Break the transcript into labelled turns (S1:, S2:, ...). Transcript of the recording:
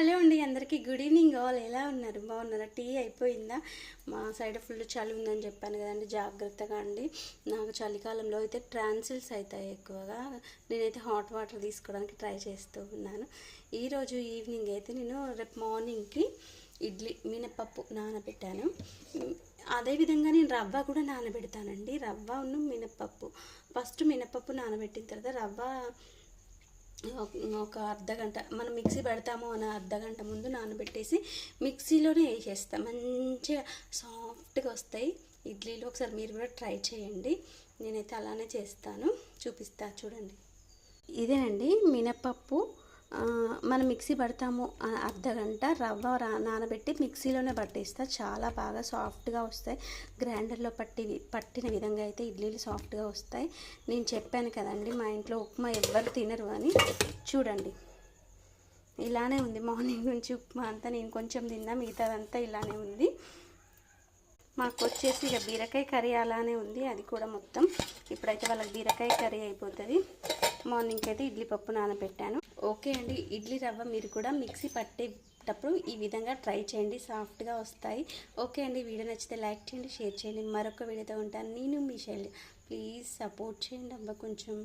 S1: Hello అండి అందరికీ good evening all. ఎలా ఉన్నారు? బాగున్నారా? టీ అయిపోయిందా? మా సైడ్ ఫుల్ చలి ఉందని చెప్పాను కదండి జాగ్రత్తగా అండి. నాకు చలికాలంలో అయితే ట్రాన్సిల్స్ అవుతాయి ఎక్కువగా. నేనైతే హాట్ వాటర్ తీసుకోవడానికి ట్రై చేస్తూ ఉన్నాను. ఈరోజు ఈవినింగ్ అయితే నేను రేపు మార్నింగ్కి ఇడ్లీ మినపప్పు నానబెట్టాను. అదేవిధంగా నేను రవ్వ కూడా నానబెడతానండి. రవ్వ ఉన్న మినపప్పు. ఫస్ట్ మినపప్పు నానబెట్టిన తర్వాత రవ్వ ఒక- అర్ధ గంట మనం మిక్సీ పెడతాము అని అర్ధ గంట ముందు నానబెట్టేసి మిక్సీలోనే వేసేస్తాం. మంచిగా సాఫ్ట్గా వస్తాయి. ఇడ్లీలు ఒకసారి మీరు కూడా ట్రై చేయండి. నేనైతే అలానే చేస్తాను. చూపిస్తా చూడండి. ఇదేనండి మినపప్పు మనం మిక్సీ పడతాము అర్ధగంట అర్ధ గంట రవ్వ రా- నానబెట్టి మిక్సీలోనే పట్టేస్తా. చాలా బాగా సాఫ్ట్గా వస్తాయి. గ్రైండర్లో పట్టి పట్టిన విధంగా అయితే ఇడ్లీలు సాఫ్ట్గా వస్తాయి. నేను చెప్పాను కదండి మా ఇంట్లో ఉప్మా ఎవ్వరు తినరు అని. చూడండి. ఇలానే ఉంది. మార్నింగ్ నుంచి ఉప్మా అంతా నేను కొంచెం తిన్నా మిగతాదంతా ఇలానే ఉంది. మాకు వచ్చేసి ఇక బీరకాయ కర్రీ అలానే ఉంది. అది కూడా మొత్తం ఇప్పుడైతే వాళ్ళకి బీరకాయ కర్రీ అయిపోతుంది. మార్నింగ్ అయితే ఇడ్లీ పప్పు నానబెట్టాను. ఓకే అండి ఇడ్లీ రవ్వ మీరు కూడా మిక్సీ పట్టేటప్పుడు ఈ విధంగా ట్రై చేయండి సాఫ్ట్గా వస్తాయి. ఓకే అండి వీడియో నచ్చితే లైక్ చేయండి షేర్ చేయండి. మరొక వీడియోతో ఉంటాను. నేను మీ శైలి ప్లీజ్ సపోర్ట్ చేయండి అబ్బా కొంచెం.